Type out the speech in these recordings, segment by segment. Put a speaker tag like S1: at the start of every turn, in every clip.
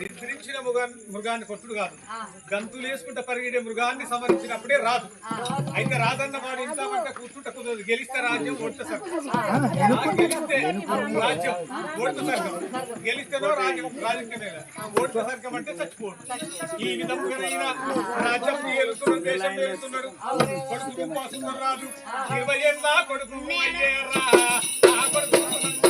S1: నిద్రించిన మృగాన్ని మృగాన్ని కొట్టుడు కాదు. గంతులు వేసుకుంటే పరిగెడే మృగాన్ని సమరించినప్పుడే రాదు. అయితే రాదన్న వాడు ఇంత అంటే కూర్చుంటే కుదరదు. గెలిస్తే రాజ్యం ఓడితే సర్గం. గెలిస్తే రాజ్యం ఓడితే సర్గం. గెలిస్తేనో రాజ్యం రాజకీయమే ఓడితే సర్గం అంటే చచ్చిపోడు ఈ విధంగానైనా రాజ్యం ఏలుతున్నాడు దేశం ఏలుతున్నాడు కొడుకు రాజు ఇరవై ఏళ్ళ కొడుకు కొడుకు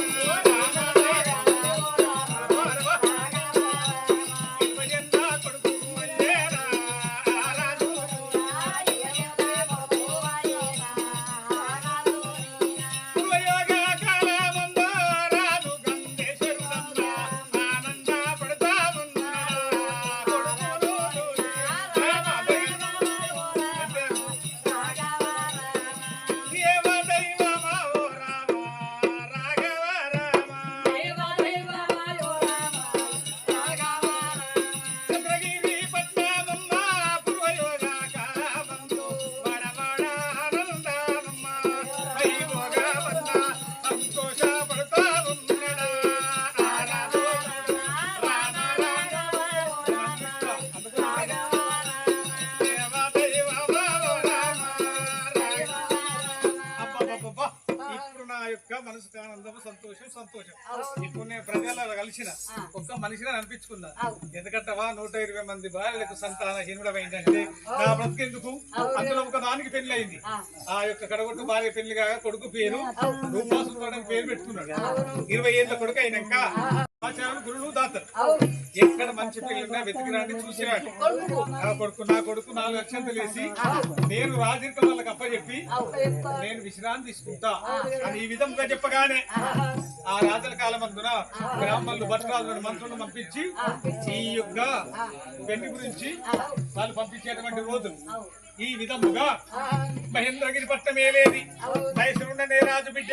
S1: మనిషిని అనిపించుకున్నా ఎందుకంటవా? నూట ఇరవై మంది భార్యలకు సంతాన హీనుడమైందంటే నా బ్రతికెందుకు? అందులో ఒక దానికి పెళ్ళి అయింది ఆ యొక్క కడగొట్టు భార్య పెళ్ళి కాగా కొడుకు పేరు రూపాసుడు పేరు పెట్టుకున్నాడు. ఇరవై ఏళ్ళ కొడుకు అయినాక ఆచార్యులు గురువు దాతరు ఎక్కడ మంచి పిల్లలున్నా వెతికిరాన్ని చూసిరాడు నా కొడుకు నా కొడుకు నాలుగు లక్షలు వేసి నేను రాజరిక వాళ్ళకి అప్పచెప్పి నేను విశ్రాంతి తీసుకుంటా అని ఈ విధంగా చెప్పగానే ఆ రాజల కాలమందున బ్రాహ్మణులు భట్రాజులను మంత్రులను పంపించి ఈ యొక్క పెళ్ళి గురించి వాళ్ళు పంపించేటువంటి రోజులు. ఈ విధముగా మహేంద్రగిరి పట్టమేలేది వయసులుండనే రాజు బిడ్డ.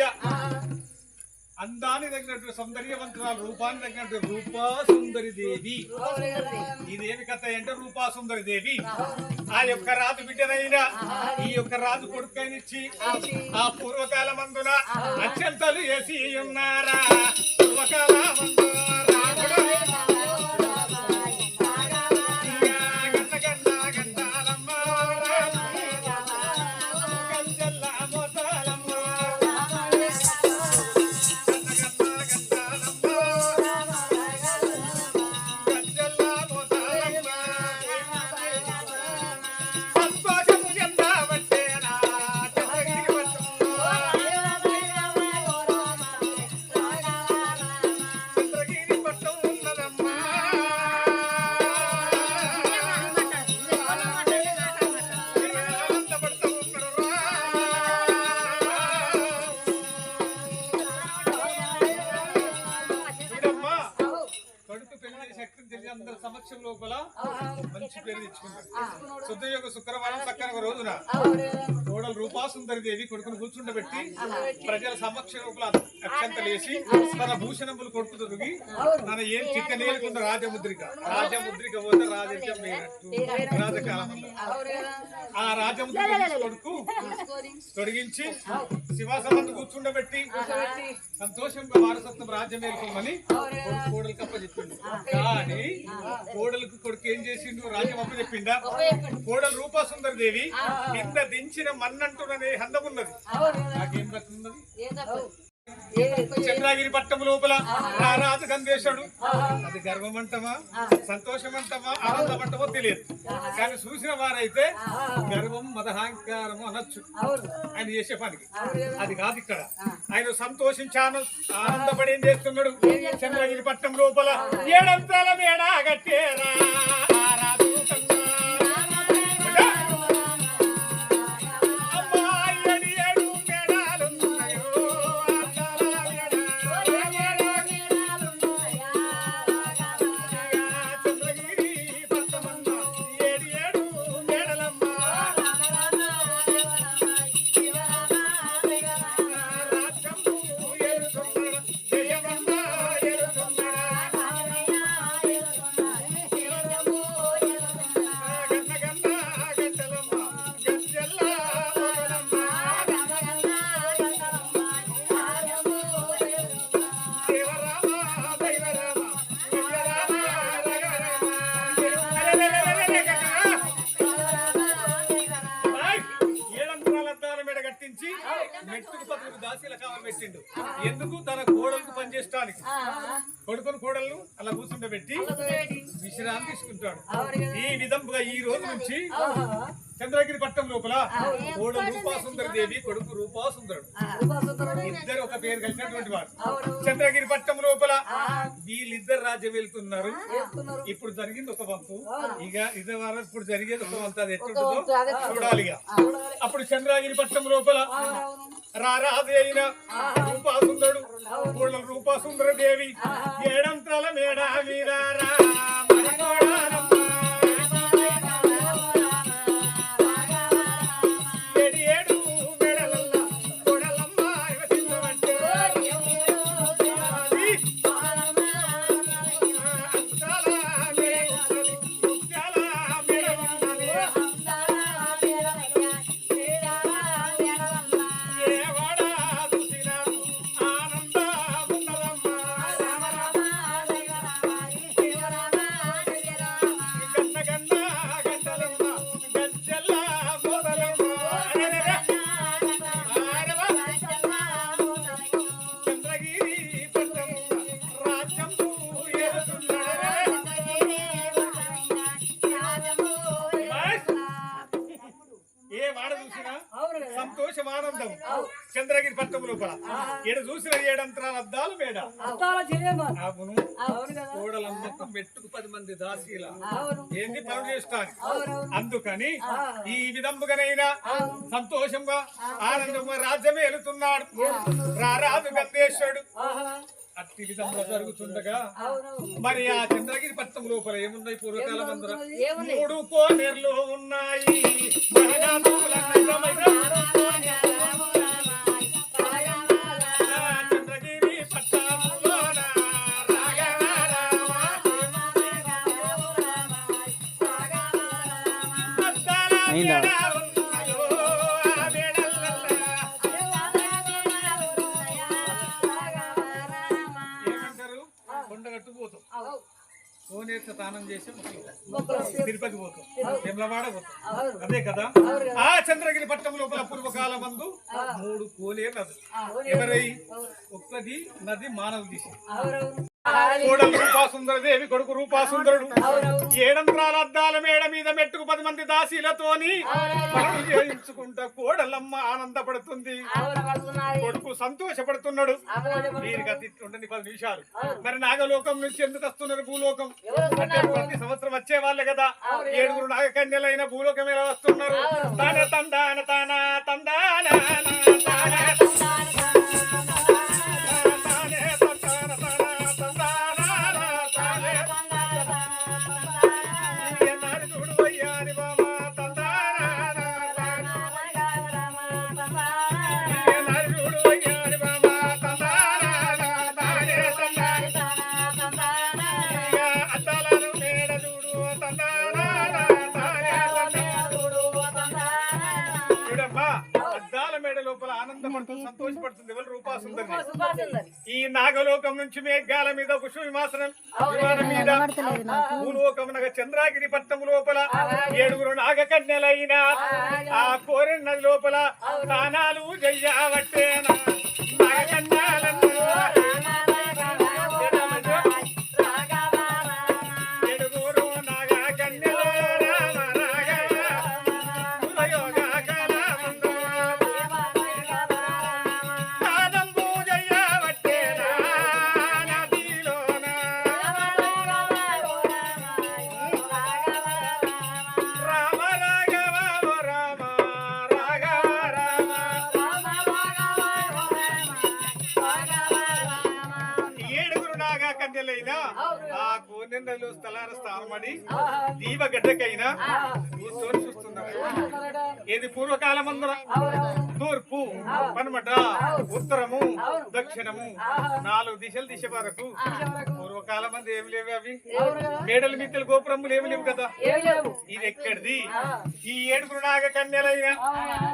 S1: అందాన్ని తగినట్టు సౌందర్యవంతురాలు రూపాన్ని తగినట్టు రూపా సుందరి దేవి ఇదేమి కథ అంటే రూపా సుందరి దేవి ఆ యొక్క రాజు బిడ్డనైనా ఈ యొక్క రాజు కొడుకైనిచ్చి ఆ పూర్వకాల మందున అత్యంతలు వేసి ఉన్నారా? పూర్వకాల మందున Oh. రోజున కోడలు రూపా సుందరి దేవి కొడుకును కూర్చుండబెట్టి ప్రజల సమక్ష అక్షంతలేసి తన భూషణములు కొడుకు తొడిగి తన ఏం చిక్క నేలుకున్న రాజముద్రిక. రాజముద్రిక పోతే వేయనట్టు రాజకాలం ఆ రాజముద్రిక కొడుకు తొడిగించి శివాసమందు కూర్చుండబెట్టి సంతోషంగా వారసత్వం రాజ్యం మేల్కోమని కోడలికి అప్ప చెప్పిండు కానీ కోడలకు కొడుకు ఏం చేసిండు? రాజ్యం అప్ప చెప్పిండా కోడలు రూపా సుందరి దేవి కింద దించిన మన్నంటుననే హందమున్నది నాకేం దక్కున్నది చంద్రగిరి పట్టం లోపల ఆ రాజు గంధేశుడు అది గర్వమంటమా? సంతోషమంటమా? ఆనందమంటమో తెలియదు. కానీ చూసిన వారైతే గర్వం మదహాంకారము అనొచ్చు. ఆయన చేసే పనికి. అది కాదు ఇక్కడ. ఆయన సంతోషించాను. ఆనందపడి ఏం చేస్తున్నాడు? చంద్రగిరి పట్టం లోపల ఏడంతల మేడ గట్టేరా కొడుకుని కోడలను అలా కూర్చుండబెట్టి విశ్రాంతి తీసుకుంటాడు. ఈ విధంగా ఈ రోజు నుంచి చంద్రగిరి పట్టణం లోపల కోడలు రూపాసుందరి దేవి కొడుకు రూపాసుందరుడు. ఇద్దరు ఒక పేరు కలిసినటువంటి వారు. చంద్రగిరి పట్టణం లోపల వీళ్ళిద్దరు రాజ్యం వెళ్తున్నారు. ఇప్పుడు జరిగింది ఒక వంతు. ఇక ఇదే వారం ఇప్పుడు జరిగేది ఒక వంతు. అది ఎట్లుంటుందో చూడాలి. ఇక. అప్పుడు చంద్రగిరి పట్టణం లోపల రారాజు అయిన రూపాసుందరుడు రూపాసుందర దేవి ఏడంత్రాల మేడ మీద రా లోపల ఏడు చూసిన ఏడంతరాల అద్దాలు మేడ? అవును. కోడలమ్మకు మెట్టుకు పది మంది దాసీల. ఏంది పనులు చేస్తాను? అందుకని ఈ విధముగానైనా సంతోషంగా ఆనందంగా రాజ్యమే వెళుతున్నాడు. రారాజు గంధేశ్వరుడు అట్టి విధంగా జరుగుతుండగా మరి ఆ చంద్రగిరి పట్టణం లోపల ఏమున్నాయి పూర్వకాలం అందరూ? మూడు కోనేర్లు ఉన్నాయి. చేసి. తిరుపతి పోతాం. తిమ్లవాడ పోతాం. అదే కదా? ఆ చంద్రగిరి పట్టణం లోపల పూర్వకాల మందు మూడు కోనేరు నది ఎవరై? ఒక్కది నది మానవ దిశ. కోడలు రూపాసుందర దేవి కొడుకు రూపాసుందరుడు. ఏడంత్రాల అద్దాల మేడ మీద మెట్టుకు పది మంది దాసీలతోని చేయించుకుంటా కోడలమ్మ ఆనందపడుతుంది. కొడుకు సంతోషపడుతున్నాడు. వీరికి అతి ఉండని పది నిమిషాలు. మరి నాగలోకం నుంచి ఎందుకు వస్తున్నారు భూలోకం? అంటే ప్రతి సంవత్సరం వచ్చే వాళ్ళే కదా. ఏడుగురు నాగకన్యలైన భూలోకం ఎలా వస్తున్నారు? తన తందాన తన తందాన. సంతోషపడుతుంది. ఈ నాగలోకం నుంచి మేఘాల మీద కుషు విమాసనం మీద భూలోకం నగ చంద్రాగిరి పట్టణం లోపల ఏడుగురు నాగకన్యలైన ఆ కోరెన్ నది లోపల స్నానాలు చెయ్యవట్టేనా ఆ స్థలాల కూర్చొని చూస్తున్నారు. ఏది పూర్వకాలం అందర తూర్పు పనమట ఉత్తరము దక్షిణము నాలుగు దిశలు దిశ వరకు. పూర్వకాలం మంది ఏమి లేవు అవి. మేడలు మిత్తలు గోపురములు ఏమి లేవు కదా. ఇది ఎక్కడిది? ఈ ఏడుగురు నాగ కన్యలైన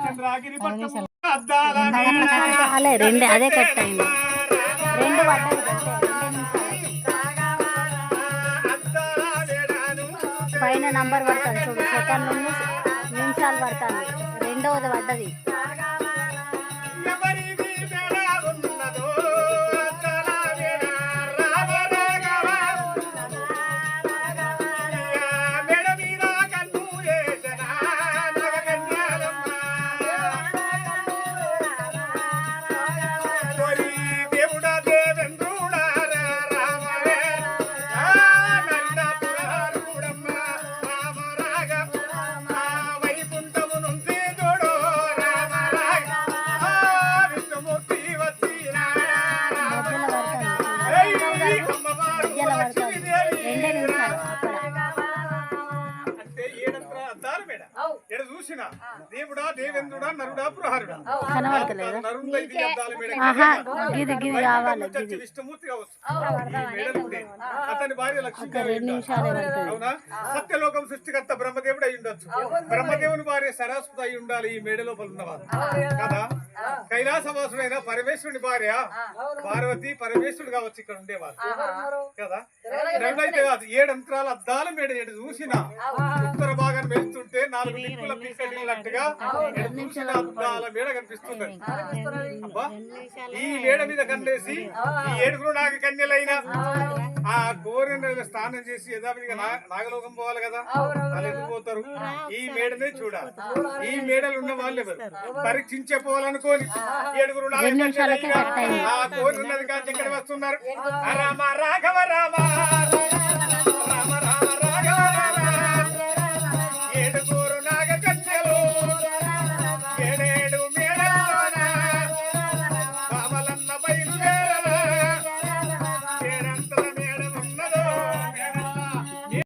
S1: చంద్రాగిరి పట్టణం అద్దాల
S2: రెండు అదే కట్ అయింది. రెండు పడ్డది పైన నంబర్ పడుతుంది చూడు. సెకండ్ నుండి నిమిషాలు పడుతుంది రెండవది పడ్డది.
S1: మేడ
S2: ఆహా గిది గిది కావాలి గిది
S1: లక్ష్మీదేవి
S2: రెండు నిమిషాలే
S1: సత్యలోకం సృష్టికర్త బ్రహ్మదేవుడు అయి ఉండొచ్చు. బ్రహ్మదేవుని భార్య సరస్వతి అయి ఉండాలి ఈ మేడ లోపల ఉన్నవారు కదా? కైలాసవాసుడైన పరమేశ్వరుని భార్య పార్వతి పరమేశ్వరుడు కావచ్చు ఇక్కడ ఉండేవారు కదా? రెండైతే కాదు ఏడు అంతరాల అద్దాల మేడ ఏడు చూసిన. ఉత్తర భాగం వెళ్తుంటే నాలుగు పీకటినట్టుగా ఏడు చూసిన అద్దాల మేడ కనిపిస్తుంది. ఈ మేడ మీద కన్నేసి ఈ ఏడుగురు నాగ కన్యలైన ఆ కోరిన స్నానం చేసి యథావిధిగా నాగలోకం పోవాలి కదా? వాళ్ళు పోతారు? ఈ మేడనే చూడాలి ఈ మేడలు ఉన్న వాళ్ళు ఎవరు? పరీక్షించే పోవాలనుకోని ఏడుగురు నాగ కన్యలైన ఆ కోరినది కాంచి ఎక్కడ వస్తున్నారు రామ రాఘవ రామ.